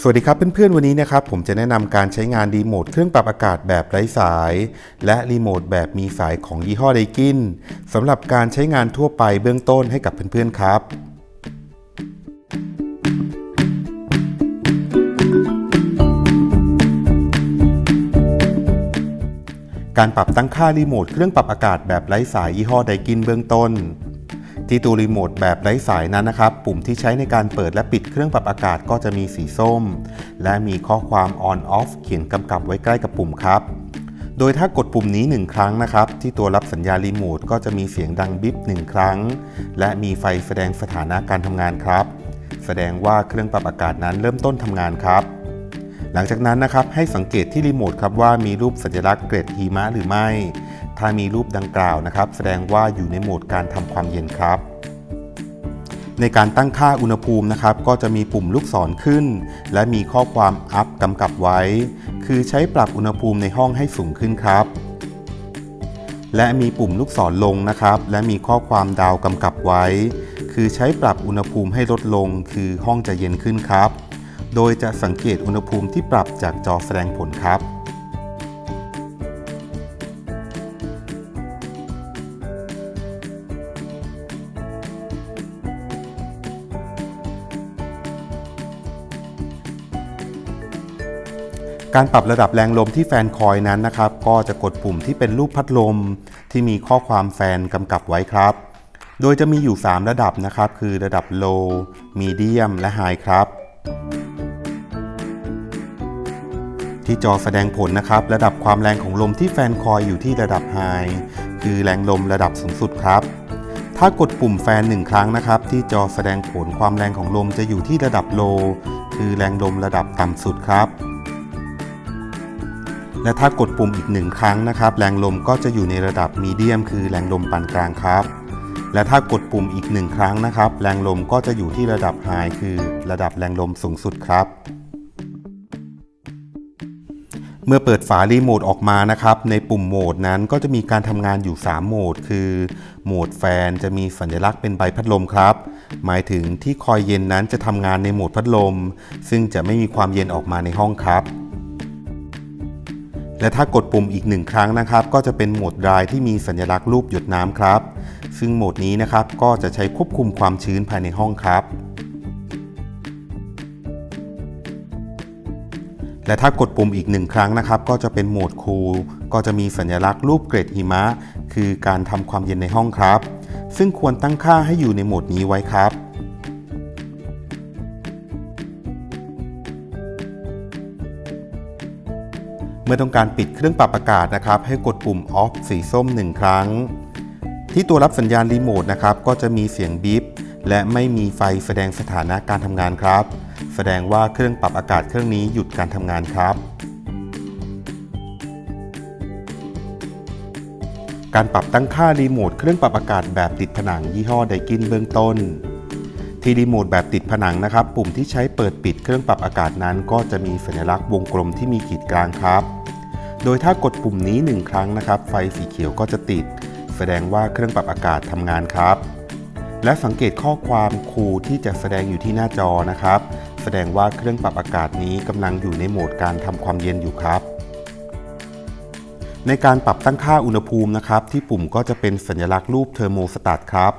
สวัสดีครับเพื่อนๆวันนี้นะครับผมจะแนะนำการใช้งานรีโมทเครื่องปรับอากาศแบบไร้สาย และรีโมทแบบมีสายของยี่ห้อไดกินสำหรับการใช้งานทั่วไปเบื้องต้นให้กับเพื่อนๆครับการปรับตั้งค่ารีโมทเครื่องปรับอากาศแบบไร้สายยี่ห้อไดกินเบื้องต้น ที่ตัวรีโมทแบบไร้สายนั้นนะครับ ปุ่มที่ใช้ในการเปิดและปิดเครื่องปรับอากาศก็จะมีสีส้ม และมีข้อความ on off เขียนกำกับไว้ใกล้กับปุ่มครับ โดยถ้ากดปุ่มนี้ 1 ครั้งนะครับ ที่ตัวรับสัญญาณรีโมทก็จะมีเสียงดังบิ๊บ1ครั้ง และมีไฟแสดงสถานะการทำงานครับ แสดงว่าเครื่องปรับอากาศนั้นเริ่มต้นทำงานครับ หลังจากนั้นนะครับให้สังเกตที่รีโมทครับว่ามีรูปสัญลักษณ์เกรดหิมะหรือไม่ ถ้ามีรูปดังกล่าวนะครับ แสดงว่าอยู่ในโหมดการทำความเย็นครับ ในการตั้งค่าอุณหภูมินะครับ ก็จะมีปุ่มลูกศรขึ้น และมีข้อความ up กำกับไว้ คือใช้ปรับอุณหภูมิในห้องให้สูงขึ้นครับ และมีปุ่มลูกศรลงนะครับ และมีข้อความดาวกำกับไว้ คือใช้ปรับอุณหภูมิให้ลดลง คือห้องจะเย็นขึ้นครับ โดยจะสังเกตอุณหภูมิที่ปรับจากจอแสดงผลครับ การปรับระดับแรงลมที่แฟนคอยนั้นนะครับ ก็จะกดปุ่มที่เป็นรูปพัดลม ที่มีข้อความแฟนกำกับไว้ครับ โดยจะมีอยู่ 3 ระดับนะครับ คือระดับ low medium และ high ครับ ที่จอแสดงผลนะครับ ระดับความแรงของลมที่แฟนคอยอยู่ที่ระดับ high คือแรงลมระดับสูงสุดครับ ถ้ากดปุ่มแฟนหนึ่งครั้งนะครับ ที่จอแสดงผลความแรงของลมจะอยู่ที่ระดับ low คือแรงลมระดับต่ำสุดครับ และถ้ากดปุ่มอีกหนึ่งครั้งนะครับ แรงลมก็จะอยู่ในระดับมีเดียมคือแรงลมปานกลางครับ และถ้ากดปุ่มอีกหนึ่งครั้งนะครับ แรงลมก็จะอยู่ที่ระดับไฮคือระดับแรงลมสูงสุดครับเมื่อเปิดฝารีโมทออกมานะครับ ในปุ่มโหมดนั้นก็จะมีการทำงานอยู่ 3 โหมด คือโหมดแฟนจะมีสัญลักษณ์เป็นใบพัดลมครับ หมายถึงที่คอยเย็นนั้นจะทำงานในโหมดพัดลม ซึ่งจะไม่มีความเย็นออกมาในห้องครับ และถ้ากดปุ่มอีกหนึ่งครั้งนะครับ ก็จะเป็นโหมด dry ที่มีสัญลักษณ์รูปหยดน้ำครับ ซึ่งโหมดนี้นะครับก็จะใช้ควบคุมความชื้นภายในห้องครับ และถ้ากดปุ่มอีกหนึ่งครั้งนะครับ ก็จะเป็นโหมด cool ก็จะมีสัญลักษณ์รูปเกรดหิมะ คือการทำความเย็นในห้องครับ ซึ่งควรตั้งค่าให้อยู่ในโหมดนี้ไว้ครับ เมื่อต้องการปิดเครื่องปรับอากาศนะครับ ให้กดปุ่ม off สีส้ม 1 ครั้ง ที่ตัวรับสัญญาณรีโมทนะครับก็จะมีเสียงบีบและไม่มีไฟแสดงสถานะการทำงานครับ แสดงว่าเครื่องปรับอากาศเครื่องนี้หยุดการทำงานครับ การปรับตั้งค่ารีโมทเครื่องปรับอากาศแบบติดผนังยี่ห้อไดกินเบื้องต้นที่รีโมทแบบติดผนังนะครับ ปุ่มที่ใช้เปิดปิดเครื่องปรับอากาศนั้น ก็จะมีสัญลักษณ์วงกลมที่มีขีดกลางครับ โดยถ้ากดปุ่มนี้ 1 ครั้งนะครับ ไฟสีเขียวก็จะติด แสดงว่าเครื่องปรับอากาศทำงานครับ และสังเกตข้อความคูที่จะแสดงอยู่ที่หน้าจอนะครับ แสดงว่าเครื่องปรับอากาศนี้กำลังอยู่ในโหมดการทำความเย็นอยู่ครับในการปรับตั้งค่าอุณหภูมินะครับ ที่ปุ่มก็จะเป็นสัญลักษณ์รูปเทอร์โมสตัตครับ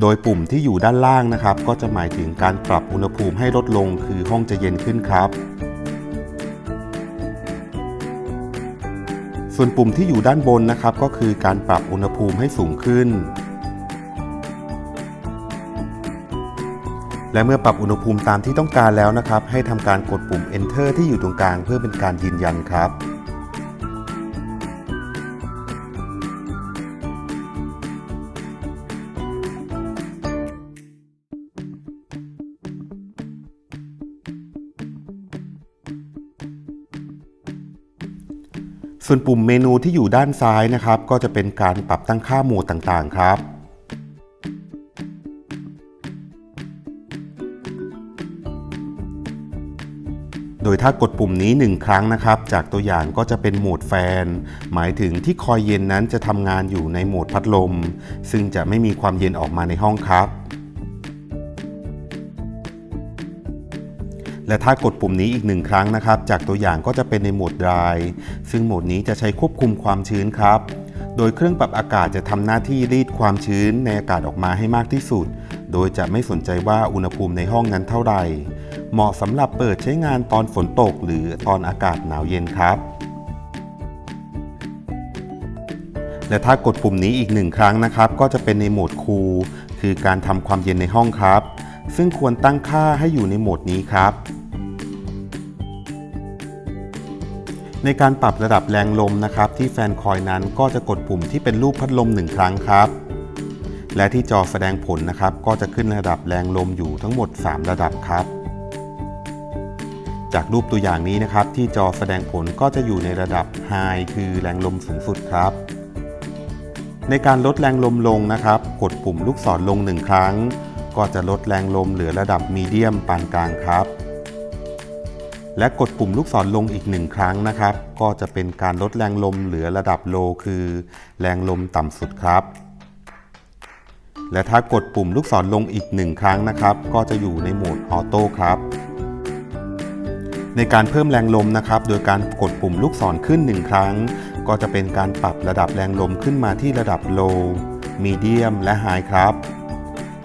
โดยปุ่มที่อยู่ด้านล่างนะครับ ก็จะหมายถึงการปรับอุณหภูมิให้ลดลงคือห้องจะเย็นขึ้นครับ ส่วนปุ่มที่อยู่ด้านบนนะครับก็คือการปรับอุณหภูมิให้สูงขึ้น และเมื่อปรับอุณหภูมิตามที่ต้องการแล้วนะครับ ให้ทำการกดปุ่ม enter ที่อยู่ตรงกลางเพื่อเป็นการยืนยันครับ ส่วนปุ่มเมนูที่อยู่ด้านซ้ายนะครับ ก็จะเป็นการปรับตั้งค่าโหมดต่างๆ ครับโดยถ้ากดปุ่มนี้ 1 ครั้งนะครับ จากตัวอย่างก็จะเป็นโหมดแฟน หมายถึงที่คอยเย็นนั้นจะทำงานอยู่ในโหมดพัดลม ซึ่งจะไม่มีความเย็นออกมาในห้องครับ และถ้ากดปุ่มนี้อีกหนึ่งครั้งนะครับ จากตัวอย่างก็จะเป็นในโหมด dry ซึ่งโหมดนี้จะใช้ควบคุมความชื้นครับ โดยเครื่องปรับอากาศจะทำหน้าที่รีดความชื้นในอากาศออกมาให้มากที่สุด โดยจะไม่สนใจว่าอุณหภูมิในห้องนั้นเท่าไหร่ เหมาะสำหรับเปิดใช้งานตอนฝนตก หรือตอนอากาศหนาวเย็นครับและถ้ากดปุ่มนี้อีกหนึ่งครั้งนะครับ ก็จะเป็นในโหมดคูลคือการทำความเย็นในห้องครับ ซึ่งควรตั้งค่าให้อยู่ในโหมดนี้ครับ ในการปรับระดับแรงลมนะครับ ที่แฟนคอยนั้นก็จะกดปุ่มที่เป็นรูปพัดลมหนึ่งครั้งครับ และที่จอแสดงผลนะครับ ก็จะขึ้นระดับแรงลมอยู่ทั้งหมด 3 ระดับครับ จากรูปตัวอย่างนี้นะครับ ที่จอแสดงผลก็จะอยู่ในระดับ High คือแรงลมสูงสุดครับในการลดแรงลมลงนะครับ กดปุ่มลูกศรลงหนึ่งครั้ง ก็จะลดแรงลมเหลือระดับมีเดียมปานกลางครับ และกดปุ่มลูกศรลงอีกหนึ่งครั้งนะครับ ก็จะเป็นการลดแรงลมเหลือระดับโลคือ แรงลมต่ำสุดครับ และถ้ากดปุ่มลูกศรลงอีกหนึ่งครั้งนะครับ ก็จะอยู่ในโหมดออโต้ครับในการเพิ่มแรงลมนะครับ โดยการกดปุ่มลูกศรขึ้นหนึ่งครั้ง ก็จะเป็นการปรับระดับแรงลมขึ้นมาที่ระดับ low medium และ high ครับ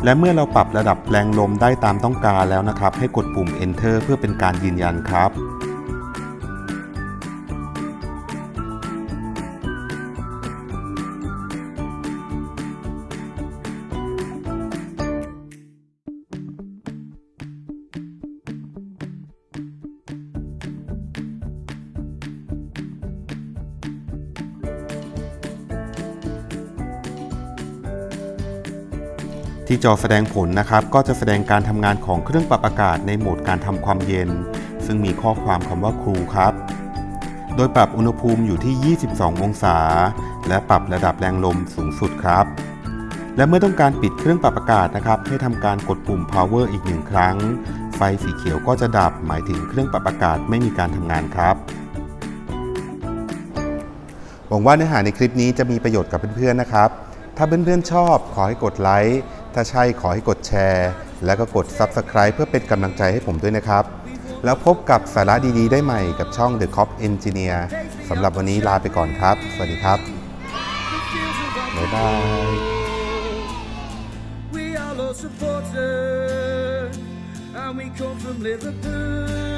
และเมื่อเราปรับระดับแรงลมได้ตามต้องการแล้วนะครับ ให้กดปุ่ม enter เพื่อเป็นการยืนยันครับ ที่จอแสดงผลนะครับ ก็จะแสดงการทำงานของเครื่องปรับอากาศในโหมดการทำความเย็น ซึ่งมีข้อความคำว่าครูครับ โดยปรับอุณหภูมิอยู่ที่ 22 องศา และปรับระดับแรงลมสูงสุดครับ และเมื่อต้องการปิดเครื่องปรับอากาศนะครับ ให้ทำการกดปุ่ม power อีกหนึ่งครั้ง ไฟสีเขียวก็จะดับ หมายถึงเครื่องปรับอากาศไม่มีการทำงานครับหวังว่าเนื้อหาในคลิปนี้จะมีประโยชน์กับเพื่อนๆนะครับ ถ้าเพื่อนๆชอบขอให้กดไลค์ ถ้าใช่ขอให้กดแชร์ แล้วก็กด Subscribe เพื่อเป็นกำลังใจให้ผมด้วยนะครับ แล้วพบกับสาระดีๆ ได้ใหม่กับช่อง The Cop Engineer สำหรับวันนี้ลาไปก่อนครับ สวัสดีครับ บ๊ายบาย We are all supporters, and we come from Liverpool.